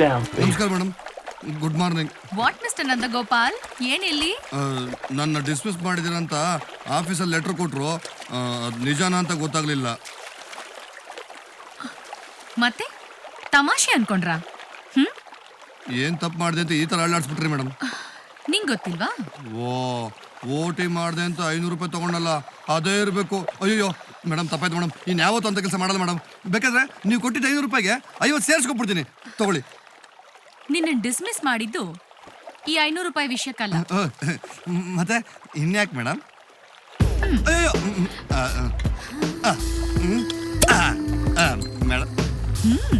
Baby. ನಮಸ್ಕಾರ madam good morning what mister Nandagopal ಏನಿಲ್ಲಿ ನನ್ನ dismiss ಮಾಡಿದಿರಂತ ಆಫೀಸಲ್ಲಿ ಲೆಟ್ರ್ ಕೊಟ್ರು. ಅದು ನಿಜಾನ ಅಂತ ಗೊತ್ತಾಗ್ಲಿಲ್ಲ. ಮತ್ತೆ? ತಮಾಷೆ ಅನ್ಕೊಂಡ್ರಾ? ಹ್ಮ್? ಏನ್ ತಪ್ಪು ಮಾಡಿದೆ ಅಂತ ಈ ತರ ಅಳ್ಳಾಡ್ಸ್ಬಿಟ್ರಿ ಮೇಡಮ್ ನಿಂಗ್ ಗೊತ್ತಿಲ್ವಾ? ಓ ಓಟಿ ಮಾಡಿದೆ ಅಂತ ಐನೂರು ರೂಪಾಯಿ ತಗೊಂಡಲ್ಲ ಅದೇ ಇರಬೇಕು. ಅಯ್ಯೋ ಮೇಡಮ್ ತಪ್ಪಾಯ್ತು ಮೇಡಮ್ ಇನ್ನು ಯಾವತ್ತೂ ಅಂತ ಕೆಲಸ ಮಾಡಲ್ಲ ಮೇಡಮ್ ಬೇಕಾದ್ರೆ ನೀವು ಕೊಟ್ಟಿದ್ದ ಐನೂರು ರೂಪಾಯಿಗೆ ಐವತ್ತು ಸೇರಿಸ್ಕೊಬಿಡ್ತೀನಿ. ತಗೊಳ್ಳಿ. ನಿನ್ನ ಡಿಸ್ಮಿಸ್ ಮಾಡಿದ್ದು ಈ ಐನೂರು ರೂಪಾಯಿ ವಿಷಯಕ್ಕಲ್ಲ ಅಹ್, ಮತ್ತೆ ಇನ್ಯಾಕೆ ಮೇಡಮ್? ಅಯ್ಯೋ ಮೇಡಮ್. ಹ್ಮ್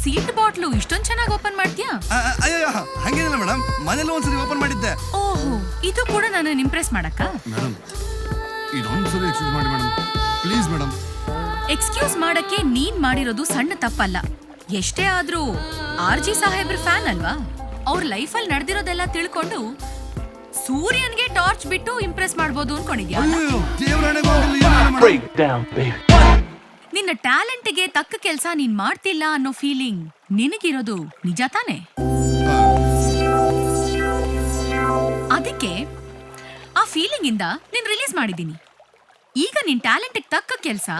ಸೀಟ್ ಬಾಟ್ಲು ಇಷ್ಟೊಂದ್ ಚೆನ್ನಾಗಿ ಓಪನ್ ಮಾಡ್ತೀಯಾ? ಅಯ್ಯೋ ಹಂಗೇನಿಲ್ಲ ಮೇಡಮ್. ಮನೇಲಿ ಒಂದ್ಸರಿ ಓಪನ್ ಮಾಡಿದ್ದೆ. ಓಹೋ ಇದು ಕೂಡ ನಾನು ಇಂಪ್ರೆಸ್ ಮಾಡಕ್ಕ? ಮೇಡಮ್ ಇದೊಂದ್ಸರಿ ಎಕ್ಸ್ಕ್ಯೂಸ್ ಮಾಡಿ ಮೇಡಮ್. Please madam. ಎಕ್ಸ್ಕ್ಯೂಸ್ ಮಾಡಕ್ಕೆ ನೀನ್ ಮಾಡಿರೋದು ಸಣ್ಣ ತಪ್ಪಲ್ಲ. ಎಷ್ಟೇ ಆದ್ರೂ ಆರ್ ಜಿ ಸಾಹೇಬ್ರ ಫ್ಯಾನ್ ಅಲ್ವಾ? ಅವ್ರ ಲೈಫಲ್ಲಿ ನಡೆದಿರೋದೆಲ್ಲ ತಿಳ್ಕೊಂಡು ಸೂರ್ಯನ್ಗೆ ಟಾರ್ಚ್ ಬಿಟ್ಟು ಇಂಪ್ರೆಸ್ ಮಾಡ್ಬೋದು ಅನ್ಕೊಂಡಿದ್ಯಾ. ನಿನ್ನ ಟ್ಯಾಲೆಂಟ್ಗೆ ತಕ್ಕ ಕೆಲಸ ನೀನ್ ಮಾಡ್ತಿಲ್ಲ ಅನ್ನೋ ಫೀಲಿಂಗ್ ನಿನಗಿರೋದು ನಿಜ ತಾನೆ? ಅದಕ್ಕೆ ಆ ಫೀಲಿಂಗ್ ಇಂದ ನೀನ್ ರಿಲೀಸ್ ಮಾಡಿದ್ದೀನಿ. ಈಗ ನಿನ್ ಟ್ಯಾಲೆಂಟ್ ತಕ್ಕ ಕೆಲ್ಸ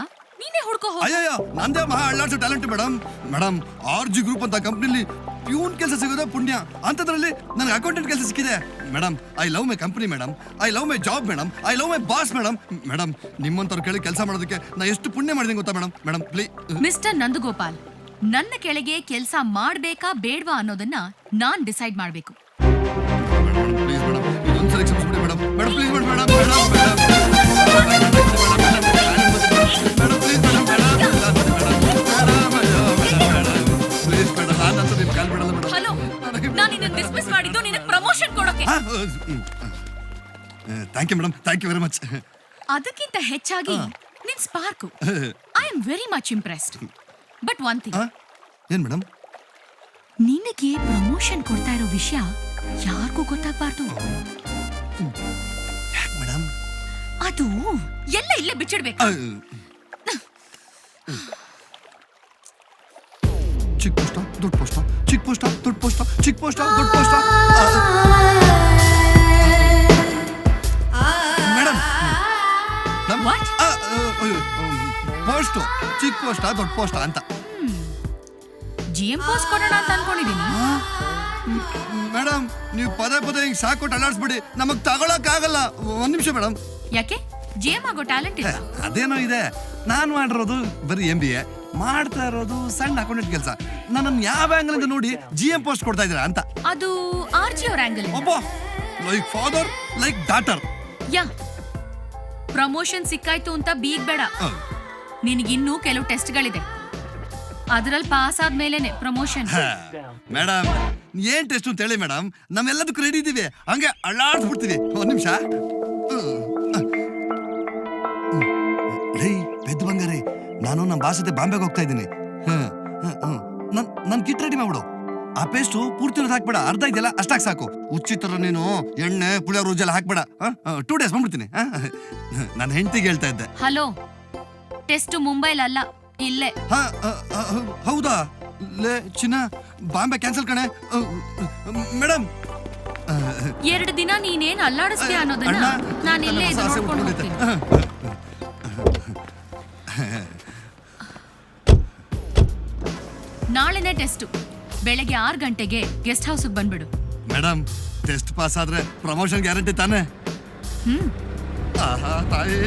ನೀನೇ ಹುಡ್ಕೋ ಹೋಗು. ಅಯ್ಯಯ್ಯ ನಂದೇ ಮಹಾ ಅಳ್ಳಾಡ್ಸೋ talent madam madam R G group ಅಂತ ಕಂಪ್ನಿಲಿ ಪ್ಯೂನ್ ಕೆಲಸ ಸಿಗೋದೇ ಪುಣ್ಯ. ಅಂಥದ್ರಲ್ಲಿ ನನಗೆ ಅಕೌಂಟೆಂಟ್ ಕೆಲಸ ಸಿಕ್ಕಿದೆ. Madam I love my company madam I love my job madam I love my boss madam madam ನಿಮ್ಮಂಥವ್ರು ಕೇಳಿ ಕೆಲಸ ಮಾಡೋದಕ್ಕೆ ನಾ ಎಷ್ಟು ಪುಣ್ಯ ಮಾಡಿದ್ದೀನಿ ಗೊತ್ತಾ madam madam please mister Nandagopal ನನ್ನ ಕೆಳಗೆ ಕೆಲಸ ಮಾಡ್ಬೇಕಾ ಬೇಡ್ವಾ ಅನ್ನೋದನ್ನ ನಾನ್ ಡಿಸೈಡ್ ಮಾಡ್ಬೇಕು. ಪ್ಲೀಸ್ ಮೇಡಮ್ ಇದೊಂದ್ಸರಿ ಕ್ಷಮಿಸ್ಬಿಡಿ madam madam please madam madam madam thank you madam thank you very much ಅದಕ್ಕಿಂತ ಹೆಚ್ಚಾಗಿ ನಿನ್ spark. I am very much impressed. But one thing. ಏನ್ ಮೇಡಮ್ ನಿನಗೆ ಪ್ರಮೋಷನ್ ಕೊಡ್ತಾ ಇರೋ ವಿಷಯ ಯಾರಿಗೂ ಗೊತ್ತಾಗಬಾರ್ದು. ಯಾಕೆ ಮೇಡಮ್ ಅದು ಎಲ್ಲ ಇಲ್ಲೇ ಬಿಚ್ಚಿಡ್ಬೇಕು. ಚಿಕ್ಕ ಪೋಸ್ಟ್ ದೊಡ್ಡ ಪೋಸ್ಟ್ ಚಿಕ್ಕ ಪೋಸ್ಟ್ ದೊಡ್ಡ ಪೋಸ್ಟ್ ಚಿಕ್ಕ ಪೋಸ್ಟ್ ದೊಡ್ಡ ಪೋಸ್ಟ. ಪೋಸ್ಟು ಚಿಕ್ಕ ಪೋಸ್ಟ ದೊಡ್ಡ ಪೋಸ್ಟ ಅಂತ. ಜಿ ಎಂ ಪೋಸ್ಟ್ ಕೊಡೋಣ ಅಂತ ಅನ್ಕೊಂಡಿದೀನಿ. ಮೇಡಮ್ ನೀವು ಪದೇ ಪದೇ ಹಿಂಗ್ ಸಾಕೊಟ್ಟು ಅಲ್ಲಾಡ್ಸ್ಬಿಡಿ. ನಮಗೆ ತಗೊಳಕ್ ಆಗಲ್ಲ ಒಂದ್ ನಿಮಿಷ ಮೇಡಮ್. ಯಾಕೆ? ಜಿ ಎಂ ಆಗೋ ಟ್ಯಾಲೆಂಟ್ ಇಲ್ಲ. ಅದೇನೋ ಇದೆ. ನಾನು ಮಾಡಿರೋದು ಬರೀ ಎಂ ಬಿ ಎ ಮಾಡ್ತಾ ಇರೋದು ಸಣ್ಣ ಅಕೌಂಟೆಂಟ್ ಕೆಲಸ. ನನ್ನ ಯಾವ ಆಂಗಲ್ ಇಂದ ನೋಡಿ ಜಿ ಎಂ ಪೋಸ್ಟ್ ಕೊಡ್ತಾ ಇದ್ದೀರಾ ಅಂತ. ಅದು ಆರ್ ಜಿ ಅವ್ರ ಆಂಗಲ್ ಒಬ್ಬ like father like daughter yeah. Promotion ಸಿಕ್ಕಾಯ್ತು ಅಂತ ಬೀಗ್ ಬೇಡ ನಿನಗಿನ್ನೂ ಕೆಲವು ಟೆಸ್ಟ್ಗಳಿದೆ. ಅದರಲ್ಲಿ ಪಾಸ್ ಆದ್ಮೇಲೆನೆ ಪ್ರಮೋಷನ್. ಮೇಡಮ್ ಏನ್ ಟೆಸ್ಟ್ ಅಂತ ಹೇಳಿ ಮೇಡಮ್ ನಮ್ಮೆಲ್ಲದಕ್ಕೂ ರೆಡಿ ಇದೀವಿ. ಹಂಗೆ ಅಳ್ಳಾಡ್ಸ್ಬಿಡ್ತೀವಿ. ಒಂದ್ ನಿಮಿಷ. ಲೈ ಪೆದ್ದು ಬಂಗಾರಿ ನಾನು ನಮ್ಮ ಭಾಷೆ ಬಾಂಬೆಗೆ ಹೋಗ್ತಾ ಇದ್ದೀನಿ. ನನ್ ನನ್ ಕಿಟ್ ರೆಡಿ ಮಾಡ್ಬಿಡು. ಆ ಪೇಸ್ಟು ಪೂರ್ತಿ ಇರೋದು ಹಾಕ್ಬೇಡ. ಅರ್ಧ ಇದೆಯಲ್ಲ ಅಷ್ಟಾಗಿ ಸಾಕು. ಉಚ್ಚಿತರ ನೀನು ಎಣ್ಣೆ ಪುಳಿಯೋರು ರುಜೆಲ್ಲ ಹಾಕ್ಬೇಡ. ಟೂ ಡೇಸ್ ಬಂದ್ಬಿಡ್ತೀನಿ. ನನ್ನ ಹೆಂಡತಿಗೆ ಹೇಳ್ತಾ ಇದ್ದೆ. ಹಲೋ ಟೆಸ್ಟ್ ಮುಂಬೈಲಲ್ಲ ಇಲ್ಲೇ. ಹಾ ಹೌದಾ? ಲೇ ಚಿನ್ನ ಬಾಂಬೆ ಕ್ಯಾನ್ಸಲ್ ಕಣೆ. ಮೇಡಮ್ ಎರಡು ದಿನ ನೀನೇನ್ ಅಲ್ಲಾಡಿಸ್ತೀಯ ಅನ್ನೋದನ್ನ ಅಣ್ಣ, ನಾನು ಇಲ್ಲೇ ಇದು ಹೊಸ ಆಸೆ ನೋಡ್ಕೊಂಡು ಹುಟ್ಕೊಂಡಿದೆ. ಹೋಗ್ತೀನಿ. ನಾಳೆನೆ ಟೆಸ್ಟ್. ಬೆಳಗ್ಗೆ ಆರು ಗಂಟೆಗೆ ಗೆಸ್ಟ್ ಹೌಸ್ಗೆ ಬಂದ್ಬಿಡು. ಮೇಡಮ್ ಟೆಸ್ಟ್ ಪಾಸ್ ಆದ್ರೆ ಪ್ರಮೋಷನ್ ಗ್ಯಾರಂಟಿ ತಾನೆ? ಹ್ಮ್. ಆಹಾ ತಾಯಿ.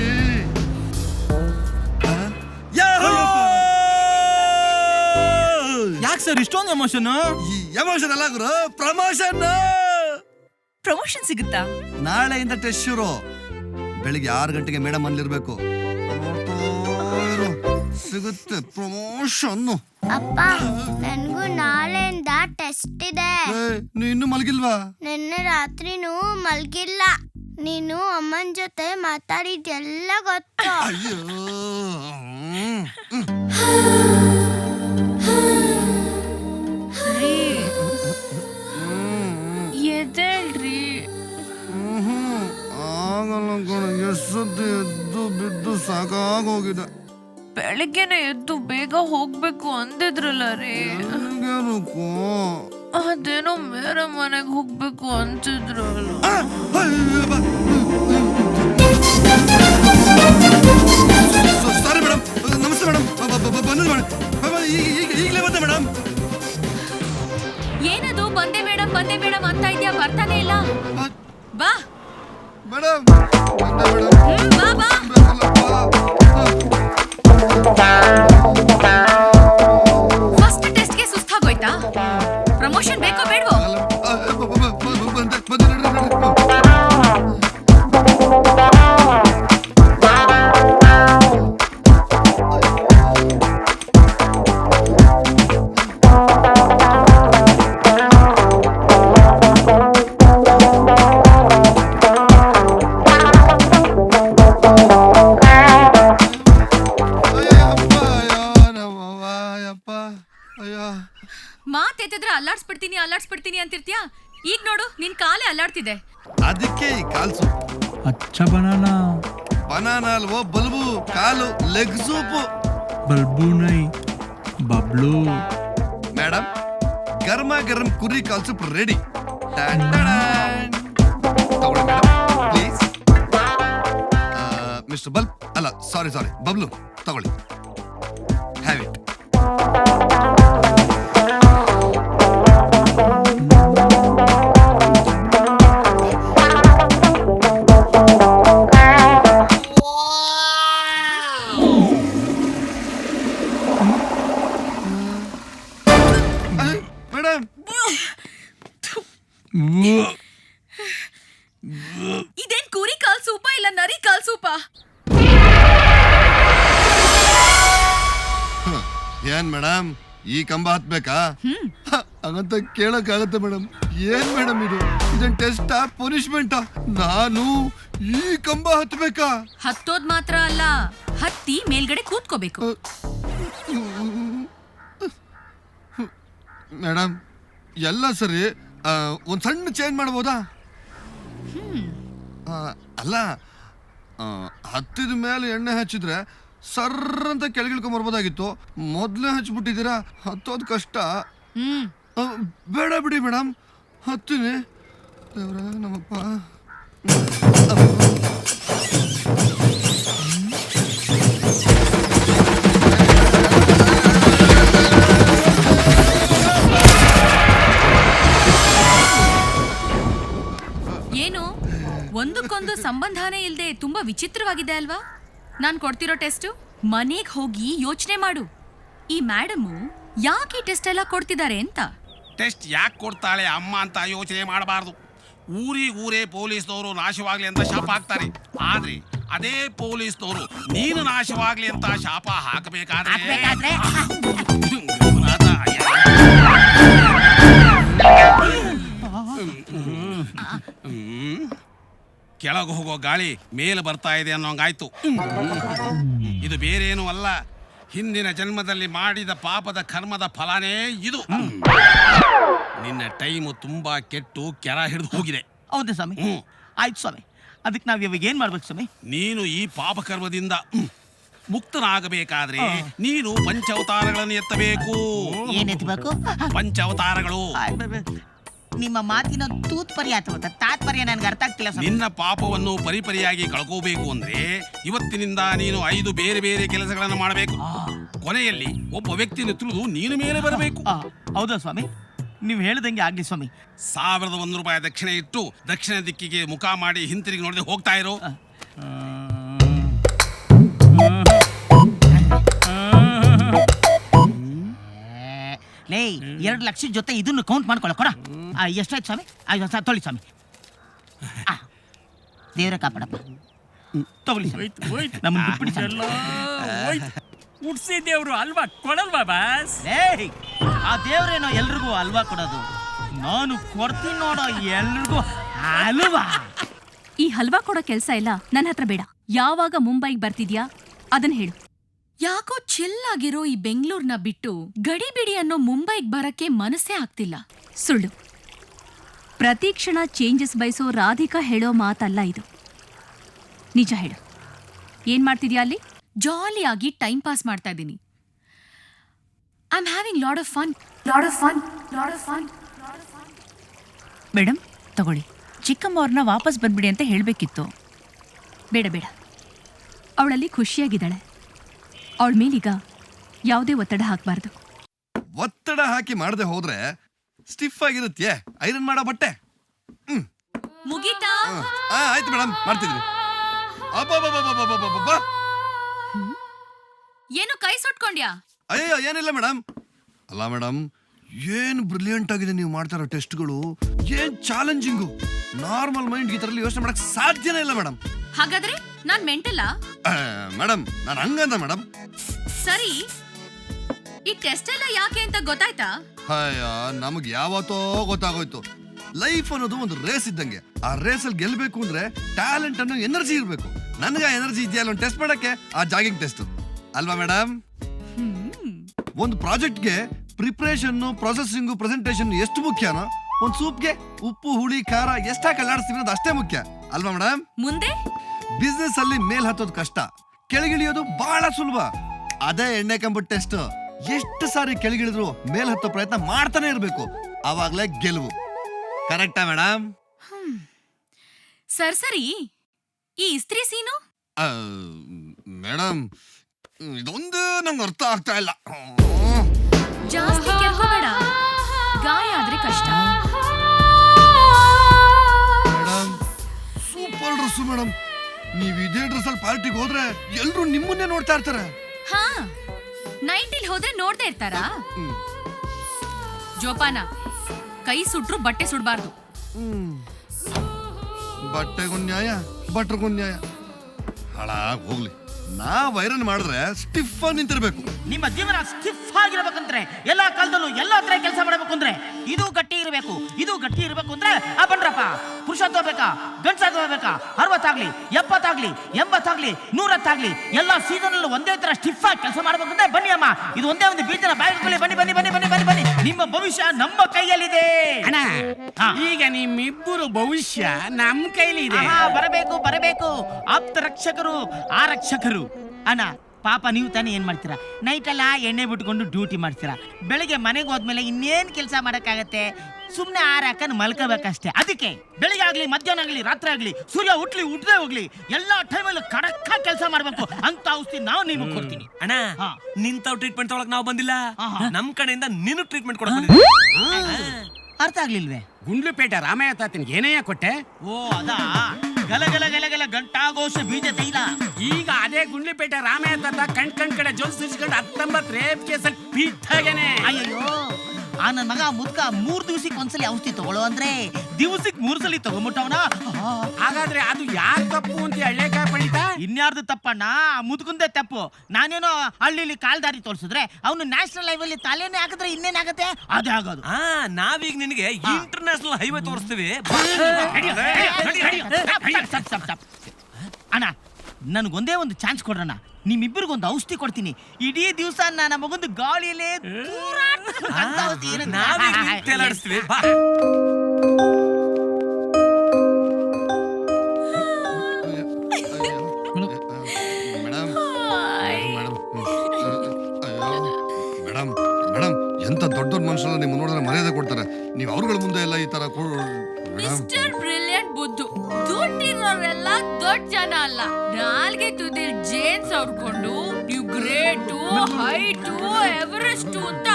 ಯಾಕೆ ಸರ್ ಇಷ್ಟೊಂದು ಎಮೋಷನ್ ಈ ಎಮೋಷನ್ ಅಲ್ಲ ಗುರು ಪ್ರಮೋಷನ್ ಪ್ರಮೋಷನ್ ಸಿಗುತ್ತಾ? ನಾಳೆಯಿಂದ ಟೆಸ್ಟ್ ಶುರು. ಬೆಳಿಗ್ಗೆ ಆರು ಗಂಟೆಗೆ ಮೇಡಮ್ ಅಲ್ಲಿರ್ಬೇಕು ನೋಡ್ತಾ ಇರು. ಸಿಗುತ್ತೆ ಪ್ರಮೋಷನ್ ಅಪ್ಪ ನನ್ಗೂ ನಾಳೆಯಿಂದ ಟೆಸ್ಟ್ ಇದೆ. ನೀನು ಇನ್ನೂ ಮಲಗಿಲ್ವಾ? ನಿನ್ನೆ ರಾತ್ರಿನೂ ಮಲ್ಗಿಲ್ಲ. ನೀನು ಅಮ್ಮನ ಜೊತೆ ಮಾತಾಡಿದ್ದೆಲ್ಲ ಗೊತ್ತು. ಅಯ್ಯೋ ಹ್ಮ್. ಬೆಳಿಗ್ಗೆನೆ ಎದ್ದು ಬೇಗ ಹೋಗ್ಬೇಕು ಅಂದಿದ್ರಲ್ಲ ರೀ. ನನಗೇನಕ್ಕೂ? ಅದೇನೋ ಬೇರೆ ಮನೆಗೆ ಹೋಗ್ಬೇಕು ಅಂತಿದ್ರಲ್ಲ. ಸಾರಿ ಮೇಡಮ್ ನಮಸ್ತೆ ಮೇಡಮ್ ಬಂದಿದ್ದು ಮೇಡಮ್ ಈಗಲೇ ಬಂದೆ ಮೇಡಮ್ ಏನದು ಬಂದೆ ಮೇಡಮ್ ಬಂದೆ ಮೇಡಮ್ ಅಂತ ಇದ್ಯಾ ಬರ್ತಾನೆ ಇಲ್ಲ? ಬಾ. ಮೇಡಮ್ ಬಂದೆ ಮೇಡಮ್ ಕಾಲೇ ಅಲ್ಲಾಡ್ತಿದೆ ಅದಕ್ಕೆ ಈ ಕಾಲ್ಸು ಅಚ್ಚ ಬನಾನ. ಬನಾನ ಅಲ್ವೋ ಬಲ್ಬು ಕಾಲು ಲೆಗ್ ಸೂಪು. ಬಲ್ಬು ನೈ ಬಬ್ಲು. ಮೇಡಮ್ ಗರ್ಮ ಗರಂ ಕುರಿ ಕಾಲ್ ಸೂಪ್ ರೆಡಿ. ತಗೊಳ್ಳಿ ಮೇಡಮ್ ಪ್ಲೀಸ್. ಮಿಸ್ಟರ್ ಬಲ್ಬ್ ಅಲ್ಲ ಸಾರಿ ಸಾರಿ ಬಬ್ಲು ತಗೊಳ್ಳಿ. Have it. ಈ ಕಂಬ ಹತ್ಬೇಕಾ? ಹಂಗಂತ ಕೇಳಕ್ಕಾಗತ್ತೆ ಮೇಡಮ್. ಏನ್ ಮೇಡಮ್ ಇದು? ಇದನ್ ಟೆಸ್ಟ್ ಪುನಿಶ್ಮೆಂಟ್ ನಾನು ಈ ಕಂಬ ಹತ್ಬೇಕಾ? ಹತ್ತೋದ್ ಮಾತ್ರ ಅಲ್ಲ ಹತ್ತಿ ಮೇಲ್ಗಡೆ ಕೂತ್ಕೋಬೇಕು. ಮೇಡಮ್ ಎಲ್ಲ ಸರಿ ಆ, ಒಂದ್ ಸಣ್ಣ ಚೇಂಜ್ ಮಾಡ್ಬೋದಾ? ಆ, ಅಲ್ಲ ಆ, ಹತ್ತಿದ ಮೇಲೆ ಎಣ್ಣೆ ಹಚ್ಚಿದ್ರೆ ಸರ್ರ್ ಅಂತ ಕೆಳಗಿಳ್ಕೊಂಡ್ ಬರ್ಬೋದಾಗಿತ್ತು ಮೊದ್ಲೇ ಹಚ್ಬಿಟ್ಟಿದ್ದೀರಾ? ಹತ್ತೋದ್ ಕಷ್ಟ. ಹ್ಮ್. ಬೇಡ ಬಿಡಿ ಮೇಡಮ್ ಹತ್ತೀನಿ. ದೇವ್ರ ನಮ್ಮಪ್ಪ. ಏನು? ಒಂದಕ್ಕೊಂದು ಸಂಬಂಧನೇ ಇಲ್ಲದೆ ತುಂಬಾ ವಿಚಿತ್ರವಾಗಿದೆ ಅಲ್ವಾ? ನಾನ್ ಕೊಡ್ತಿರೋ ಟೆಸ್ಟು? ಮನೆಗೆ ಹೋಗಿ ಯೋಚನೆ ಮಾಡು. ಈ ಮ್ಯಾಡಮು ಯಾಕೆ ಈ ಟೆಸ್ಟ್ ಎಲ್ಲ ಕೊಡ್ತಿದ್ದಾರೆ ಅಂತ? ಟೆಸ್ಟ್ ಯಾಕೆ ಕೊಡ್ತಾಳೆ ಅಮ್ಮ ಅಂತ ಯೋಚನೆ ಮಾಡಬಾರ್ದು. ಊರಿ ಊರೇ ಪೊಲೀಸ್ನವರು ನಾಶವಾಗ್ಲಿ ಅಂತ ಶಾಪ ಹಾಕ್ತಾರೆ. ಆದ್ರೆ ಅದೇ ಪೊಲೀಸ್ನವರು ನೀನು ನಾಶವಾಗ್ಲಿ ಅಂತ ಶಾಪ ಹಾಕಬೇಕಾದ್ರೆ ಹ್ಮ್. ಕೆಳಗೆ ಹೋಗೋ ಗಾಳಿ ಮೇಲೆ ಬರ್ತಾ ಇದೆ ಅನ್ನೋಂಗಾಯ್ತು. ಇದು ಬೇರೇನೂ ಅಲ್ಲ. ಹಿಂದಿನ ಜನ್ಮದಲ್ಲಿ ಮಾಡಿದ ಪಾಪದ ಕರ್ಮದ ಫಲನೇ ಇದು. ನಿನ್ನ ಟೈಮು ತುಂಬಾ ಕೆಟ್ಟು ಕೆರ ಹಿಡಿದು ಹೋಗಿದೆ. ಹೌದು ಸ್ವಾಮಿ. ಹ್ಮ್. ಆಯ್ತು ಸ್ವಾಮಿ. ಅದಕ್ಕೆ ನಾವು ಇವಾಗ ಏನ್ ಮಾಡ್ಬೇಕು ಸ್ವಾಮಿ? ನೀನು ಈ ಪಾಪ ಕರ್ಮದಿಂದ ಮುಕ್ತನಾಗಬೇಕಾದ್ರೆ ನೀನು ಪಂಚಾವತಾರಗಳನ್ನು ಎತ್ತಬೇಕು. ಏನ್ ಎತ್ತಬೇಕು? ಪಂಚ ಅವತಾರಗಳು. ಬ- ಬ- ನಿಮ್ಮ ಮಾತಿನ ತೂತ್ಪರ್ಯ ಅಥವಾ ತಾತ್ಪರ್ಯ ನನ್ಗೆ ಅರ್ಥ ಆಗ್ತಿಲ್ಲ ಸ್ವಾಮಿ. ನಿನ್ನ ಪಾಪವನ್ನು ಪರಿಪರಿಯಾಗಿ ಕಳ್ಕೋಬೇಕು ಅಂದ್ರೆ ಇವತ್ತಿನಿಂದ ನೀನು ಐದು ಬೇರೆ ಬೇರೆ ಕೆಲಸಗಳನ್ನು ಮಾಡಬೇಕು. ಕೊನೆಯಲ್ಲಿ ಒಬ್ಬ ವ್ಯಕ್ತಿಯನ್ನು ತಿಳಿದು ನೀನು ಮೇಲೆ ಬರಬೇಕು. ಆ, ಹೌದಾ ಸ್ವಾಮಿ? ನೀವು ಹೇಳ್ದಂಗೆ ಆಗ್ಲಿ ಸ್ವಾಮಿ. ಸಾವಿರದ ಒಂದು ರೂಪಾಯಿ ದಕ್ಷಿಣೆ ಇಟ್ಟು ದಕ್ಷಿಣ ದಿಕ್ಕಿಗೆ ಮುಖ ಮಾಡಿ ಹಿಂತಿರುಗಿ ನೋಡದೆ ಹೋಗ್ತಾ ಇರೋ. ಲೇ ಎರಡು ಲಕ್ಷ ಜೊತೆ ಇದನ್ನು ಕೌಂಟ್ ಮಾಡ್ಕೊಳ್ಳ ಕೊಡ. ಆ, ಎಷ್ಟಾಯ್ತು ಸ್ವಾಮಿ? ಆಯ್ತು ಸಾವಿರ ತೊಳಿ ಸ್ವಾಮಿ. ಆ, ದೇವ್ರ ಕಾಪಾಡಪ್ಪ. ತಗೊಳ್ಳಿ ಬಿಟ್ಬಿಡಿ ಸ್ವಾಮಿ. ಹುಡ್ಸಿದ್ದೇವ್ರು ಅಲ್ವಾ? ಕೊಡಲ್ವಾ ಬಾಸ್? ಏಯ್ ಆ ದೇವ್ರೇನೋ ಎಲ್ರಿಗೂ ಅಲ್ವಾ ಕೊಡೋದು? ನಾನು ಕೊಡ್ತೀನಿ ನೋಡೋ ಎಲ್ರಿಗೂ ಅಲ್ವಾ? ಈ ಹಲ್ವಾ ಕೊಡೋ ಕೆಲಸ ಇಲ್ಲ ನನ್ನ ಹತ್ರ ಬೇಡ. ಯಾವಾಗ ಮುಂಬೈಗೆ ಬರ್ತಿದ್ಯಾ? ಅದನ್ನ ಹೇಳು. ಯಾಕೋ ಆಗಿರೋ ಈ ಬೆಂಗಳೂರ್ನ ಬಿಟ್ಟು ಗಡಿಬಿಡಿ ಅನ್ನೋ ಮುಂಬೈಗ್ ಬರಕ್ಕೆ ಮನಸ್ಸೇ ಆಗ್ತಿಲ್ಲ. ಸುಳ್ಳು. ಪ್ರತಿ ಕ್ಷಣ ಚೇಂಜಸ್ ಬಯಸೋ ರಾಧಿಕಾ ಹೇಳೋ ಮಾತಲ್ಲ ಇದು. ನಿಜ ಹೇಳು. ಏನ್ ಮಾಡ್ತಿದ್ಯಾ ಅಲ್ಲಿ? ಜಾಲಿಯಾಗಿ ಟೈಮ್ ಪಾಸ್ ಮಾಡ್ತಾ ಇದ್ದೀನಿ. I am having lot of fun lot of fun lot of fun madam ತಗೊಳ್ಳಿ. ಚಿಕ್ಕಮ್ಮವ್ರನ್ನ ವಾಪಸ್ ಬಂದ್ಬಿಡಿ ಅಂತ ಹೇಳಬೇಕಿತ್ತು. ಬೇಡ ಬೇಡ. ಅವಳಲ್ಲಿ ಖುಷಿಯಾಗಿದ್ದಾಳೆ. ಅವಳ ಮೇಲೀಗ ಯಾವುದೇ ಒತ್ತಡ ಹಾಕಬಾರ್ದು. ಒತ್ತಡ ಹಾಕಿ ಮಾಡದೆ ಹೋದ್ರೆ ಸ್ಟಿಫ್ ಆಗಿರುತ್ತೆ. ಐರನ್ ಮಾಡೋ ಬಟ್ಟೆ. ಮುಗೀತಾ? ಹ. ಆ, ಆಯ್ತು ಮೇಡಮ್ ಮಾಡ್ತಿದ್ವಿ. ಅಬ್ಬಬ್ಬಬ್ಬಬ್ಬಬ್ಬಬ್ಬಬ್ಬ. ಏನು ಕೈ ಸುಟ್ಕೊಂಡ್ಯಾ? ಅಯ್ಯೋ ಏನಿಲ್ಲ ಮೇಡಮ್ ಅಲ್ಲ ಮೇಡಮ್ ಏನ್ ಬ್ರಿಲಿಯಂಟ್ ಆಗಿದೆ ನೀವು ಮಾಡ್ತಾ ಇರೋ ಟೆಸ್ಟ್ಗಳು? ಏನ್ ಚಾಲೆಂಜಿಂಗು ನಾರ್ಮಲ್ ಮೈಂಡ್ ಈ ಥರಲ್ಲಿ ಯೋಚನೆ ಮಾಡಕ್ ಸಾಧ್ಯನೇ ಇಲ್ಲ ಮೇಡಮ್ ಹಾಗಾದ್ರೆ ನಾನ್ ಮೆಂಟಲ್ಲ ಮೇಡಮ್ ನಾನು ಹಂಗಂದ ಮೇಡಮ್ ಸರಿ. ಈ ಟೆಸ್ಟ್ ಎಲ್ಲ ಯಾಕೆ ಅಂತ ಗೊತ್ತಾಯ್ತಾ? ಅಯ್ಯ ನಮಗೆ ಯಾವತ್ತೋ ಗೊತ್ತಾಗೋಯ್ತು. ಲೈಫ್ ಅನ್ನೋದು ಒಂದು ರೇಸ್ ಇದ್ದಂಗೆ. ಆ ರೇಸ್ ಅಲ್ಲಿ ಗೆಲ್ಬೇಕು ಅಂದ್ರೆ ಟ್ಯಾಲೆಂಟ್ ಅನ್ನೋ ಎನರ್ಜಿ ಇರಬೇಕು. ನನಗೆ ಆ ಎನರ್ಜಿ ಇದೆಯಲ್ಲ ಒಂದು ಟೆಸ್ಟ್ ಮಾಡಕ್ಕೆ ಆ ಜಾಗಿಂಗ್ ಟೆಸ್ಟ್ ಅಲ್ವಾ ಮೇಡಮ್ ಒಂದು ಪ್ರಾಜೆಕ್ಟ್ಗೆ ಪ್ರಿಪ್ರೇಷನ್ನು ಪ್ರೊಸೆಸಿಂಗು ಪ್ರೆಸೆಂಟೇಷನ್ ಎಷ್ಟು ಮುಖ್ಯನೋ ಒಂದು ಸೂಪ್ಗೆ ಉಪ್ಪು ಹುಳಿ ಖಾರ ಎಷ್ಟಾಗಿ ಅಲ್ಲಾಡಿಸ್ತೀವಿ ಅನ್ನೋದು ಅಷ್ಟೇ ಮುಖ್ಯ. ಅಲ್ವಾ ಮೇಡಮ್ ಮುಂದೆ? ಬಿಸ್ನೆಸ್ ಅಲ್ಲಿ ಮೇಲ್ ಹತ್ತೋದು ಕಷ್ಟ. ಕೆಳಗಿಳಿಯೋದು ಬಹಳ ಸುಲಭ. ಅದೇ ಎಣ್ಣೆ ಕಂಬ ಟೆಸ್ಟ್. ಎಷ್ಟು ಸಾರಿ ಕೆಳಗಿಳಿದ್ರು ಮೇಲ್ ಹತ್ತೋ ಪ್ರಯತ್ನ ಮಾಡ್ತಾನೆ ಇರಬೇಕು. ಅವಾಗಲೇ ಗೆಲುವು. ಕರೆಕ್ಟಾ ಮೇಡಮ್ ಸರ್ ಸರಿ. ಈ ಇಸ್ತ್ರಿ ಸೀನು? ಮೇಡಮ್ ಇದೊಂದು ನಂಗೆ ಅರ್ಥ ಆಗ್ತಾ ಇಲ್ಲ. ಜಾಸ್ತಿ ಕೆರ್ಕೋಬೇಡ ಗಾಯ ಆದ್ರೆ ಕಷ್ಟ. ಮೇಡಮ್ ಸೂಪರ್ ಡ್ರೆಸ್ ಮೇಡಮ್ ನೀವು ಇದೇ ಡ್ರೆಸ್ ಅಲ್ಲಿ ಪಾರ್ಟಿಗೆ ಹೋದ್ರೆ ಎಲ್ರು ನಿಮ್ಮನ್ನೇ ನೋಡ್ತಾ ಇರ್ತಾರೆ. ಹಾ ನೈಟಿಲ್ ಹೋದ್ರೆ ನೋಡ್ತಾ ಇರ್ತಾರಾ. ಜೋಪಾನ ಕೈ ಸುಟ್ರು ಬಟ್ಟೆ ಸುಡ್ಬಾರ್ದು. ಬಟ್ಟೆಗೊಂದ್ ನ್ಯಾಯ ಬಟ್ರಿಗೊಂದ್ ನ್ಯಾಯ. ಹಾಳಾಗ್ ಹೋಗ್ಲಿ. ನಾವ್ ಐರನ್ ಮಾಡಿದ್ರೆ ಸ್ಟಿಫ್ ಆಗಿ ನಿಂತಿರ್ಬೇಕು. ನಿಮ್ಮ ಜೀವನ ಸ್ಟಿಫ್ ಆಗಿರ್ಬೇಕಂದ್ರೆ ಎಲ್ಲಾ ಕಾಲದಲ್ಲೂ ಎಲ್ಲಾ ತರ ಕೆಲಸ ಮಾಡಬೇಕು ಅಂದ್ರೆ ಇದು ಗಟ್ಟಿ ಇರಬೇಕು, ಇದು ಗಟ್ಟಿ ಇರಬೇಕು ಅಂದ್ರೆ ಆ ಬನ್ರಪ್ಪ ಪುರುಷ ತಗೋಬೇಕಾ ಗಂಡ್ಸ ತಗೋಬೇಕಾ ಅರವತ್ತಾಗ್ಲಿ, ಎಪ್ಪತ್ತಾಗ್ಲಿ, ಎಂಬತ್ತಾಗ್ಲಿ, ನೂರತ್ತಾಗ್ಲಿ, ಎಲ್ಲಾ ಸೀಸನ್ ಅಲ್ಲೂ ಒಂದೇ ತರ ಸ್ಟಿಫ್ ಆಗಿ ಕೆಲಸ ಮಾಡ್ಬೇಕಂದ್ರೆ ಬನ್ನಿ ಅಮ್ಮ, ಇದು ಒಂದೇ ಒಂದು ಬೀಜನ ಬಾಯಿಗೆ ಬನ್ನಿ ಬನ್ನಿ ಬನ್ನಿ ಬನ್ನಿ ಬನ್ನಿ ಬನ್ನಿ. ನಿಮ್ಮ ಭವಿಷ್ಯ ನಮ್ಮ ಕೈಯಲ್ಲಿದೆ. ಅಣ್ಣ ಈಗ ನಿಮ್ಮಿಬ್ಬರು ಭವಿಷ್ಯ ನಮ್ಮ ಕೈಲಿದೆ. ಬರಬೇಕು ಬರಬೇಕು. ಆಪ್ತ ರಕ್ಷಕರು ಆರಕ್ಷಕರು ಅಣ್ಣ ಪಾಪ ನೀವು ತಾನೇ ಏನು ಮಾಡ್ತೀರಾ? ನೈಟೆಲ್ಲ ಎಲ್ಲ ಎಣ್ಣೆ ಬಿಟ್ಕೊಂಡು ಡ್ಯೂಟಿ ಮಾಡ್ತೀರಾ? ಬೆಳಿಗ್ಗೆ ಮನೆಗೆ ಹೋದ್ಮೇಲೆ ಇನ್ನೇನು ಕೆಲಸ ಮಾಡೋಕ್ಕಾಗತ್ತೆ? ಸುಮ್ಮನೆ ಆರ ಹಾಕನ್ ಮಲ್ಕೋಬೇಕಷ್ಟೇ. ಅದಕ್ಕೆ ಬೆಳಿಗ್ಗೆ ಆಗಲಿ ಮಧ್ಯಾಹ್ನ ಆಗಲಿ ರಾತ್ರಿ ಆಗಲಿ ಸೂರ್ಯ ಹುಟ್ಲಿ ಹುಟ್ಟದೆ ಹೋಗ್ಲಿ ಎಲ್ಲ ಟೈಮಲ್ಲೂ ಕಡಕ್ಕ ಕೆಲಸ ಮಾಡಬೇಕು. ಅಂತ ಔಷಧಿ ನಾವು ನಿಮಗೆ ಕೊಡ್ತೀನಿ. ಅಣ್ಣ ನಿಂತ ನಿಂತಾವ್ ಟ್ರೀಟ್ಮೆಂಟ್ ತಗೊಳಕ್ ನಾವು ಬಂದಿಲ್ಲ. ಆಹಾ. ನಮ್ ಕಡೆಯಿಂದ ನೀನು ಟ್ರೀಟ್ಮೆಂಟ್ ಕೊಡಕ್ ಬಂದಿದ್ದೀವಿ ಅರ್ಥ ಆಗ್ಲಿಲ್ವೇ? ಗುಂಡ್ಲುಪೇಟೆ ರಾಮಯ್ಯ ತಾತನಿಗೆ ಏನೇ ಕೊಟ್ಟೆ? ಓ ಅದಾ? ಗಲ ಗಲ ಗಲ ಗಲ ಗಂಟಾಗೋಶ ಬೀಜ ತೈಲ. ಈಗ ಅದೇ ಗುಂಡ್ಲಿಪೇಟೆ ರಾಮಯ್ಯ ತಾತ ಕಣ್ ಕಣ್ ಕಡೆ ಜೋಲ್ ಸಿರ್ಸ್ಕೊಂಡು ಹತ್ತೊಂಬತ್ತು ರೇಪ್ ಕೇಸಲ್ಲಿ ಬಿದ್ದಾಗೇನೆ. ಅಯ್ಯೋ ಆ ನನ್ನ ಮಗ ಮುದ್ಕ ಮೂರ್ ದಿವ್ಸಕ್ಕೆ ಒಂದ್ಸಲಿ ಔಷಧಿ ತಗೊಳ್ಳೋ ಅಂದ್ರೆ ದಿವಸಕ್ಕೆ ಮೂರ್ ಸಲಿ ತಗೊಂಬಿಟ್ಟವನ? ಹಾಗಾದ್ರೆ ಅದು ಯಾರ್ ತಪ್ಪು ಅಂತ ಹಳ್ಳೆಕಾಯಿ ಇನ್ಯಾರ್ದು ತಪ್ಪಣ್ಣ? ಆ ಮುದ್ಕಂದೇ ತಪ್ಪು. ನಾನೇನೋ ಹಳ್ಳಿಲಿ ಕಾಲ್ದಾರಿ ತೋರಿಸಿದ್ರೆ ಅವನು ನ್ಯಾಷನಲ್ ಹೈವೇಲಿ ತಲೆನೇ ಹಾಕಿದ್ರೆ ಇನ್ನೇನಾಗತ್ತೆ ಅದೇ ಆಗೋದು. ಆ ನಾವೀಗ ನಿನಗೆ ಇಂಟರ್ನ್ಯಾಷನಲ್ ಹೈವೇ ತೋರಿಸ್ತೀವಿ. ಒಂದೇ. ಅಣ್ಣ ನನಗೊಂದೇ ಒಂದು ಚಾನ್ಸ್ ಕೊಡ್ರಣ್ಣ. ನಿಮ್ಮಿಬ್ಬರಿಗೊಂದು ಔಷಧಿ ಕೊಡ್ತೀನಿ. ಇಡೀ ದಿವಸ ನನ್ನ ಮಗೊಂದು ಗಾಳಿಯಲ್ಲೇ ಆ, ನಾವೀಗ ನಿನ್ ತೇಲಾಡಿಸ್ತೀವಿ. ಬಾ. ನಿಮ್ಮ ನೋಡಿದ್ರೆ ಮರ್ಯಾದೆ ಕೊಡ್ತಾರೆ. ನೀವು ಅವ್ರಗಳ ಮುಂದೆ ಎಲ್ಲ ಈ ತರ ಮೇಡಮ್ ಮಿಸ್ಟರ್ ಬ್ರಿಲಿಯಂಟ್ ಬುದ್ಧು ದುಡ್ಡಿರೋರೆಲ್ಲ ದೊಡ್ಡ ಜನ ಅಲ್ಲ. ನಾಲ್ಗೆ ತುದಿಲ್ ಜೇನ್ಸ್ ಅವ್ರ್ಕೊಂಡು ನೀವು ಗ್ರೇಟು ಹೈಟು ಎವರೆಸ್ಟ್ ಅಂತ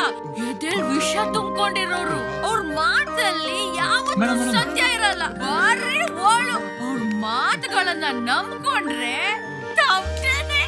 ಎದೆಲ್ ವಿಷ ತುಂಬಿಕೊಂಡಿರೋರು. ಅವ್ರ ಮಾತಲ್ಲಿ ಯಾವತ್ತೂ. ಸತ್ಯ ಇರಲ್ಲ. ಬಾರಿ ಓಳು. ಅವ್ರ ಮಾತುಗಳನ್ನ ನಂಬ್ಕೊಂಡ್ರೆ ತಪ್ಪೇನೆ